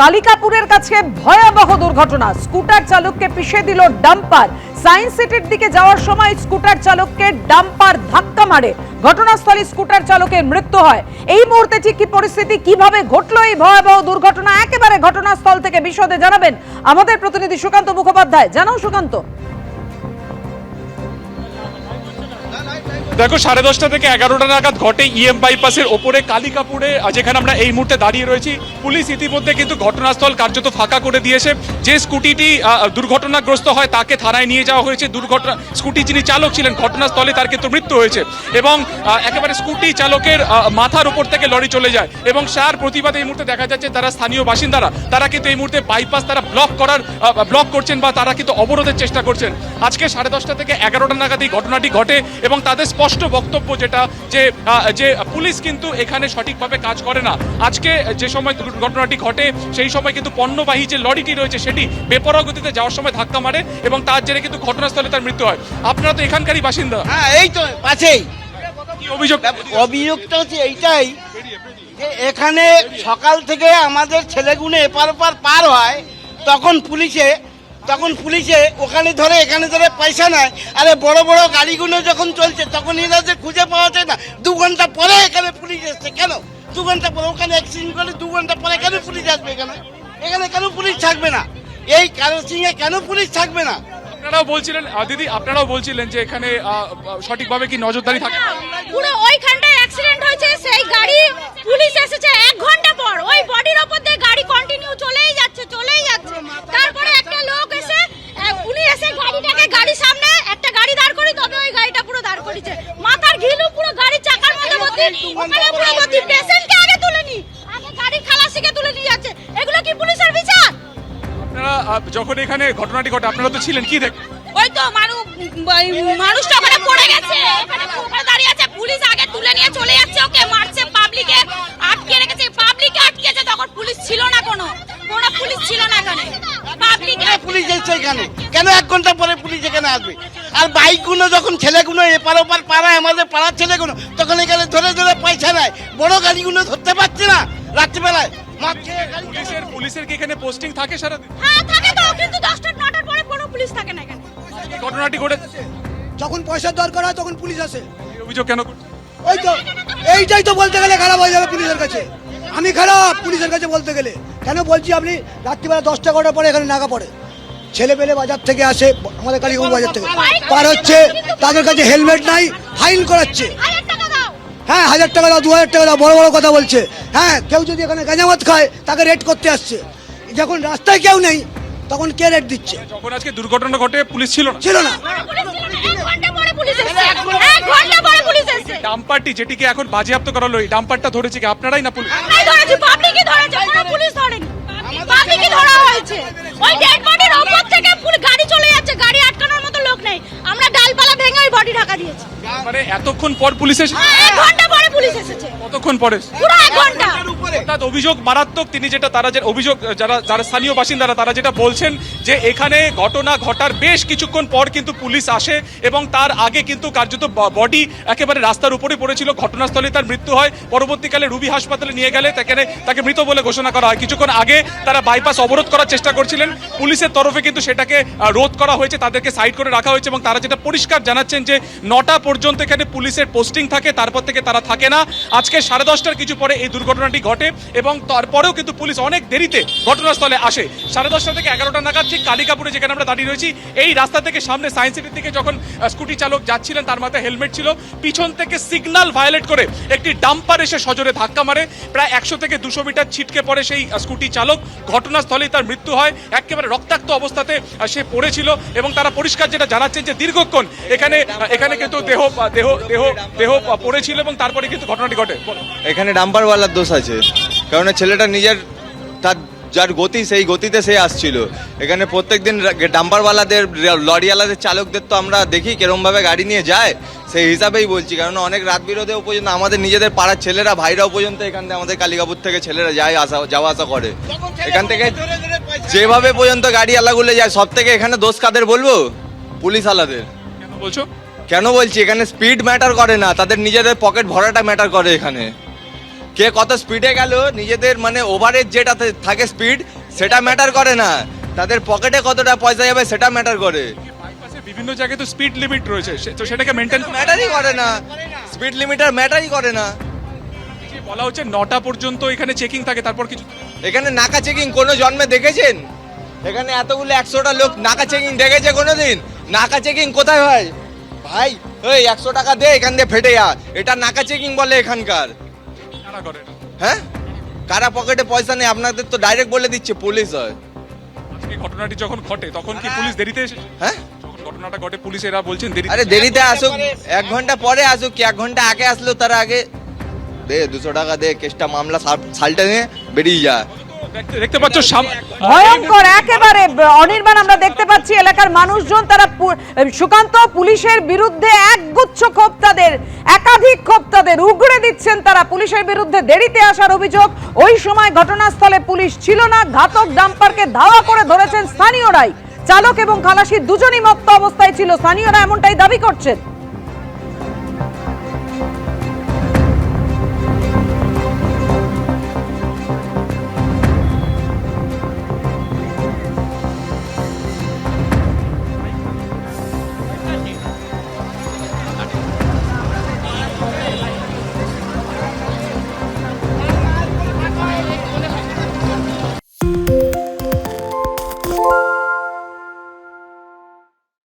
কালিকাপুরের কাছে ভয়াবহ দুর্ঘটনা। স্কুটার চালককে পিষে দিল ডাম্পার। সায়েন্স সিটির দিকে যাওয়ার সময় স্কুটার চালককে ডাম্পার ধাক্কা মারে। ঘটনাস্থলে স্কুটার চালকের মৃত্যু হয়। এই মুহূর্তে ঠিক কি পরিস্থিতি, কীভাবে ঘটলো এই ভয়াবহ দুর্ঘটনা? একেবারে ঘটনাস্থল থেকে বিশদে জানাবেন আমাদের প্রতিনিধি সুকান্ত মুখোপাধ্যায়। জানাও সুকান্ত। দেখো, সাড়ে দশটা থেকে এগারোটা নাগাদ ঘটে ইএম বাইপাসের ওপরে কালিকাপুরে যেখানে আমরা এই মুহূর্তে দাঁড়িয়ে রয়েছি। পুলিশ ইতিমধ্যে কিন্তু ঘটনাস্থল কার্যত ফাঁকা করে দিয়েছে। যে স্কুটিটি দুর্ঘটনাগ্রস্ত হয় তাকে থানায় নিয়ে যাওয়া হয়েছে। দুর্ঘটনা, স্কুটি যিনি চালক ছিলেন, ঘটনাস্থলে তার কিন্তু মৃত্যু হয়েছে এবং একেবারে স্কুটি চালকের মাথার উপর থেকে লরি চলে যায় এবং তার প্রতিবাদে এই মুহূর্তে দেখা যাচ্ছে তারা স্থানীয় বাসিন্দারা, তারা কিন্তু এই মুহূর্তে বাইপাস তারা ব্লক করার ব্লক করছেন বা তারা কিন্তু অবরোধের চেষ্টা করছেন। আজকে সাড়ে দশটা থেকে এগারোটা নাগাদ এই ঘটনাটি ঘটে এবং তাদের স্পষ্ট বক্তব্য যেটা যে যে পুলিশ কিন্তু এখানে সঠিকভাবে কাজ করে না। আজকে যে সময় ঘটনাটি ঘটে, সেই সময় কিন্তু পণ্যবাহী যে লরিটি রয়েছে সেটি বেপরোয়া গতিতে যাওয়ার সময় ধাক্কা মারে এবং তার জেরে কিন্তু ঘটনাস্থলে তার মৃত্যু হয় আপনারা তো এখানকারই বাসিন্দা হ্যাঁ এই তো কি অভিযোগ অভিযোগটা হচ্ছে এইটাই যে এখানে সকাল থেকে আমাদের ছেলেগুলো এপার ওপার পার হয় তখন পুলিশে তখন পুলিশে ওখানে ধরে এখানে ধরে পয়সা নেয় আরে বড় বড় গাড়িগুলো যখন চলছে তখন এরা যে খুঁজে পাওয়া যায় না দু ঘণ্টা পরে এখানে পুলিশ এসছে কেন দু ঘণ্টা পরে ওখানে অ্যাক্সিডেন্ট করে দু ঘণ্টা পরে কেন পুলিশ আসবে এখানে এখানে কেন পুলিশ থাকবে না এই কারণে কেন পুলিশ থাকবে না? আপনারাও বলছিলেন দিদি আপনারাও বলছিলেন যে এখানে সঠিকভাবে কি নজরদারি থাকে? না? পুরো ওইখানটায় অ্যাক্সিডেন্ট হয়েছে সেই গাড়ি পুলিশ এসেছে এক ঘণ্টা পর। ওই বডির ওপর দিয়ে গাড়ি কন্টিনিউ চলেই যাচ্ছে চলেই যাচ্ছে। যখন এখানে ঘটনাটি ঘটে আপনারা তো ছিলেন কি দেখ ওই তো মানুষ মানুষটা ওখানে পড়ে গেছে। ওখানে ওখানে দাঁড়িয়ে আছে পুলিশ আগে তুলে নিয়ে চলে যাচ্ছে ওকে মারছে পাবলিকে আটকে রেখেছে। পাবলিকে আটকেছে তখন পুলিশ ছিল না কোনো। কোনো পুলিশ ছিল না এখানে। পাবলিকে পুলিশ এসছে এখানে? কেন এক ঘণ্টা পরে পুলিশ এখানে আসবে? আর বাইকগুলো যখন ছেলেগুলো এপার ওপার পাড়ায় আমাদের পাড়ার ছেলেগুলো তখন এখানে ধরে ধরে পয়সা নেয়। বড় গাড়িগুলো ধরতে পারছে না রাত্রিবেলায়। পুলিশের পুলিশের কি এখানে পোস্টিং থাকে সারা হ্যাঁ থাকে তো কিন্তু দশটা নটার পরে কোনো পুলিশ থাকে না এখানে। ঘটনাটি ঘটে যখন পয়সার দরকার হয় তখন পুলিশ আসে। অভিযোগ কেন ওই তো এইটাই তো বলতে গেলে খারাপ হয়ে যাবে পুলিশের কাছে। আমি খারাপ পুলিশের কাছে বলতে গেলে। কেন বলছি আপনি? রাত্রিবেলা দশটা কটার পরে এখানে নাগা পড়ে। ছেলে পেলে বাজার থেকে আসে আমাদের কালীগঞ্জ বাজার থেকে। পার হচ্ছে তাদের কাছে হেলমেট নাই ফাইন করাচ্ছে। হ্যাঁ হাজার টাকা দাও দু হাজার টাকা দাও বড় বড় কথা বলছে। হ্যাঁ কেউ যদি এখানে গাঁজামাত খায় তাকে রেড করতে আসছে। যখন রাস্তায় কেউ নেই তখন কে রেড দিচ্ছে? যখন আজকে দুর্ঘটনা ঘটে পুলিশ ছিল না। ছিল না। পুলিশ ছিল না, এক ঘণ্টা পরে পুলিশ এসেছে। এক ঘণ্টা পরে পুলিশ এসেছে। ডাম্পারটি যেটিকে এখন বাজেয়াপ্ত করা হলো এই ডাম্পারটা ধরেছে কি? আপনারাই না পুলিশ? ধরেছি পাবলিকই ধরেছে। পুলিশ ধরেনি। পাবলিকই ধরা হয়েছে। ওই ডেড বডির ওপর থেকে পুরো গাড়ি চলে যাচ্ছে গাড়ি আটকানোর মতো লোক নেই আমরা ডালপালা ভেঙে ওই বডি ঢাকা দিয়েছি এতক্ষণ পর পুলিশ এসে এক ঘণ্টা পরে পুলিশ এসেছে। কতক্ষণ পরে? পুরো এক ঘণ্টা অর্থাৎ অভিযোগ মারাত্মক, তিনি যেটা তারা যে অভিযোগ, যারা যারা স্থানীয় বাসিন্দারা, তারা যেটা বলছেন যে এখানে ঘটনা ঘটার বেশ কিছুক্ষণ পর কিন্তু পুলিশ আসে এবং তার আগে কিন্তু কার্যত বডি একেবারে রাস্তার উপরে পড়েছিল ঘটনাস্থলে তার মৃত্যু হয়। পরবর্তীকালে রুবি হাসপাতালে নিয়ে গেলে তাকে তাকে মৃত বলে ঘোষণা করা হয়। কিছুক্ষণ আগে তারা বাইপাস অবরোধ করার চেষ্টা করছিলেন। পুলিশের তরফে কিন্তু সেটাকে রোধ করা হয়েছে, তাদেরকে সাইড করে রাখা হয়েছে এবং তারা যেটা পরিষ্কার জানাচ্ছেন যে নটা পর্যন্ত এখানে পুলিশের পোস্টিং থাকে, তারপর থেকে তারা থাকে না। আজকে সাড়ে দশটার কিছু পরে এই দুর্ঘটনাটি ঘটে। এবং তারপরেও কিন্তু পুলিশ অনেক দেরিতে ঘটনাস্থলে আসে। সাড়ে দশটা থেকে এগারোটা নাগাদ ঠিক কালিকাপুরে যেখানে আমরা দাঁড়িয়ে রয়েছি, এই রাস্তা থেকে সামনে সায়েন্স সিটির দিকে যখন স্কুটি চালক যাচ্ছিলেন, তার মাথায় হেলমেট ছিল। পিছন থেকে সিগন্যাল ভায়োলেট করে একটি ডাম্পার এসে সজোরে ধাক্কা মারে। প্রায় একশো থেকে দুশো মিটার ছিটকে পড়ে সেই স্কুটি চালক। ঘটনাস্থলেই তার মৃত্যু হয়। একেবারে রক্তাক্ত অবস্থাতে সে পড়েছিল এবং তারা পরিষ্কার যেটা জানাচ্ছেন যে দীর্ঘক্ষণ এখানে এখানে কিন্তু দেহ দেহ দেহ দেহ পড়েছিল এবং তারপরে কিন্তু ঘটনাটি ঘটে। এখানে ডাম্পারওয়ালার দোষ আছে। কারণ ছেলেটা নিজের তার যার গতি সেই গতিতে সে আসছিল। এখানে প্রত্যেকদিন ডাম্পারওয়ালাদের লরিওয়ালাদের চালকদের তো আমরা দেখি কেরমভাবে গাড়ি নিয়ে যায় সেই হিসাবেই বলছি। কারণ অনেক রাত বিরোধেও পর্যন্ত আমাদের নিজেদের পাড়ার ছেলেরা ভাইরাও পর্যন্ত এখান থেকে আমাদের কালিকাপুর থেকে ছেলেরা যায় আসা যাওয়া আসা করে। এখান থেকে যেভাবে পর্যন্ত গাড়ি আলাগুলো যায় সব থেকে এখানে দোষ কাদের বলব? পুলিশ আলাদের কেন বলছো? কেন বলছি? এখানে স্পিড ম্যাটার করে না। তাদের নিজেদের পকেট ভরাটা ম্যাটার করে এখানে। কে কত স্পিডে গেল নিজেদের মানে ওভারের যেটা থাকে স্পিড সেটা ম্যাটার করে না। তাদের পকেটে কতটা পয়সা যাবে সেটা ম্যাটার করে। বিভিন্ন জায়গায় তো স্পিড লিমিট রয়েছে তো সেটাকে মেনটেন ম্যাটারই করে না। স্পিড লিমিটার ম্যাটারই করে না। বলা হচ্ছে নটা পর্যন্ত এখানে চেকিং থাকে তারপর কিছু এখানে নাকা চেকিং কোনো জন্মে দেখেছেন? এখানে এতগুলো একশোটা লোক নাকা চেকিং দেখেছে কোনোদিন? নাকা চেকিং কোথায় হয়? ভাই ওই একশো টাকা দে এখান দিয়ে ফেটে যা। এটা নাকা চেকিং বলে এখানকার। হ্যাঁ? কারা পকেটে পয়সা নেই আপনাদের তো ডাইরেক্ট বলে দিচ্ছে পুলিশ হয়। আজকে ঘটনাটি যখন ঘটে তখন কি পুলিশ দেরিতে এসে হ্যাঁ? ঘটনাটা ঘটে পুলিশ এরা বলছেন দেরি আরে দেরিতে আসুক এক ঘণ্টা পরে আসুক কি? এক ঘণ্টা আগে আসলো তার আগে? দে দুশো টাকা দে কেসটা মামলা সাল- সালটা নিয়ে বেরিয়ে যা। দেখতে- পাচ্ছ ভয়ঙ্কর, একেবারে অনির্বাণ আমরা দেখতে পাচ্ছি এলাকার মানুষজন, তারা সুকান্ত পুলিশের বিরুদ্ধে একগুচ্ছ ক্ষোভ তাদের, একাধিক ক্ষোভ তাদের, উগড়ে দিচ্ছেন তারা পুলিশের বিরুদ্ধে দেরিতে আসার অভিযোগ। ওই সময় ঘটনাস্থলে পুলিশ ছিল না, ঘাতক ডাম্পারকে ধাওয়া করে ধরেছেন স্থানীয়রাই। চালক এবং খালাসি দুজনই মত্ত অবস্থায় ছিল, স্থানীয়রা এমনটাই দাবি করছেন।